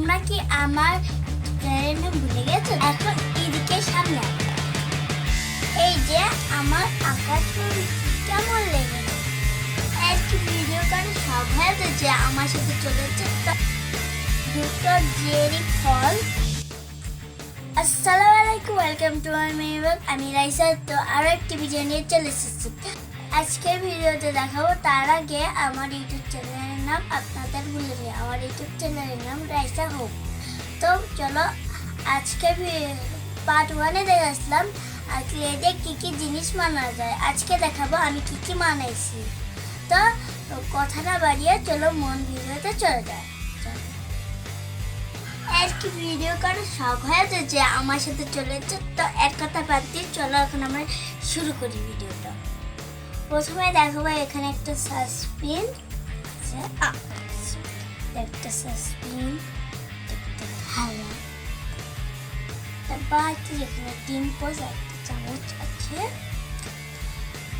তোমরা কি আমার চ্যানেলের ভুলে গেছো? এখন এদিকে সামনে এই যে আমার ছবি কেমন লেগেছে একটি ভিডিও কারণ সব হয়েছে যে আমার সাথে চলেছে দুটো জেরি ফল। আসসালামু আলাইকুম ওয়েলকাম টু মাই মেয়ে আমি রাইসা, তো আরও একটি ভিডিও নিয়ে চলে এসেছি। আজকের ভিডিওতে দেখাবো তার আগে আমার ইউটিউব চ্যানেলের নাম আপনাদের ভুলে নিই। আমার ইউটিউব চ্যানেলের নাম রাইসা হোক। তো চলো, আজকে পার্ট ওয়ানে দেখে আসলাম আর ক্লেডে কী কী জিনিস মানা যায়। আজকে দেখাবো আমি কী কী মানাইছি। তো কথা না বাড়িয়ে চলো, মন ভিডিওতে চলে যায় চলো। আর কি ভিডিও করার শখ হয়েছে যে আমার সাথে চলেছে তো এক কথা বাদ দিয়ে চলো, এখন আমরা শুরু করি ভিডিওটা প্রথমে দেখাবো এখানে একটা সাসপেন একটা সাসপেন একটা থালা তারপর কি এখানে ডিম পোজ একটা চামচ আছে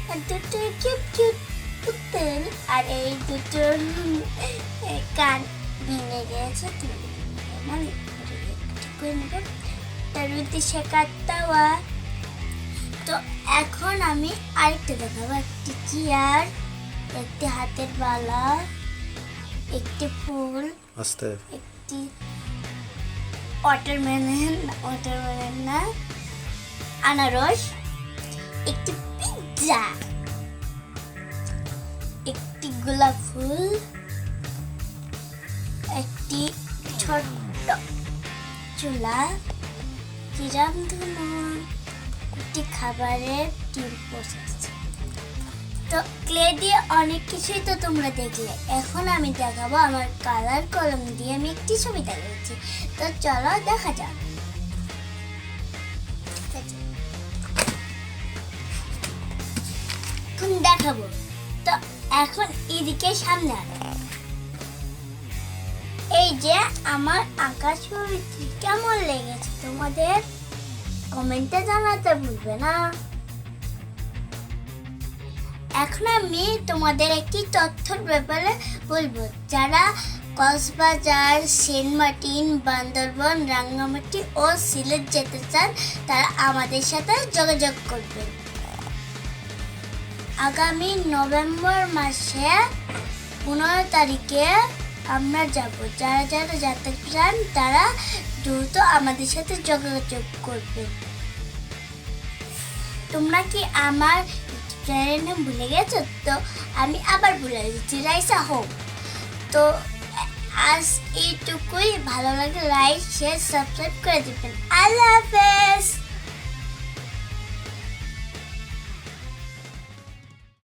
আর দুটো কিউট কিউট পুতুল আর এই দুটো কান ভেঙে গেছে তুলে মানে ঠিক করে নেব তার উদ্দেশ্যে কাটতাওয়া তো এখন আমি আরেকটা দেখাবো একটি চেয়ার একটি হাতের বালা একটি ফুল আস্তে। একটি ওয়াটারমেলন ওয়াটারমেলন না আনারস একটি পিৎজা একটি গোলাপ ফুল একটি ছোট্ট চুলা কিরাম ধরুন একটি খাবারের টিম বসেছে তো ক্লে দিয়ে অনেক কিছুই তো তোমরা দেখলে। এখন আমি দেখাবো আমার কালার কলম দিয়ে আমি একটি ছবি দেখাচ্ছি। তো চলো দেখা যাক। এখন দেখাবো। তো এখন এদিকে সামনে এই যে আমার আঁকা ছবিটি কেমন লেগেছে তোমাদের? কমেন্টে জানাতে ভুলবে না। এখন আমি তোমাদের একটি তথ্যর ব্যাপারে বলব। যারা কক্সবাজার, সেন্ট মার্টিন, বান্দরবন, রাঙ্গামাটি ও সিলেট যেতে চান, তারা আমাদের সাথে যোগাযোগ করবেন আগামী নভেম্বর মাসে পনেরো তারিখে আমরা যাব। যারা যারা যেতে চান, তারা দ্রুত আমাদের সাথে যোগাযোগ করবে। তোমরা কি আমার চ্যানেলের নাম ভুলে গেছো তো? আমি আবার বলে দিচ্ছি, রাইসা হোক। তো, আজ এইটুকুই। ভালো লাগে লাইক শেয়ার সাবস্ক্রাইব করে দেবেন। আল্লাহ হাফেজ!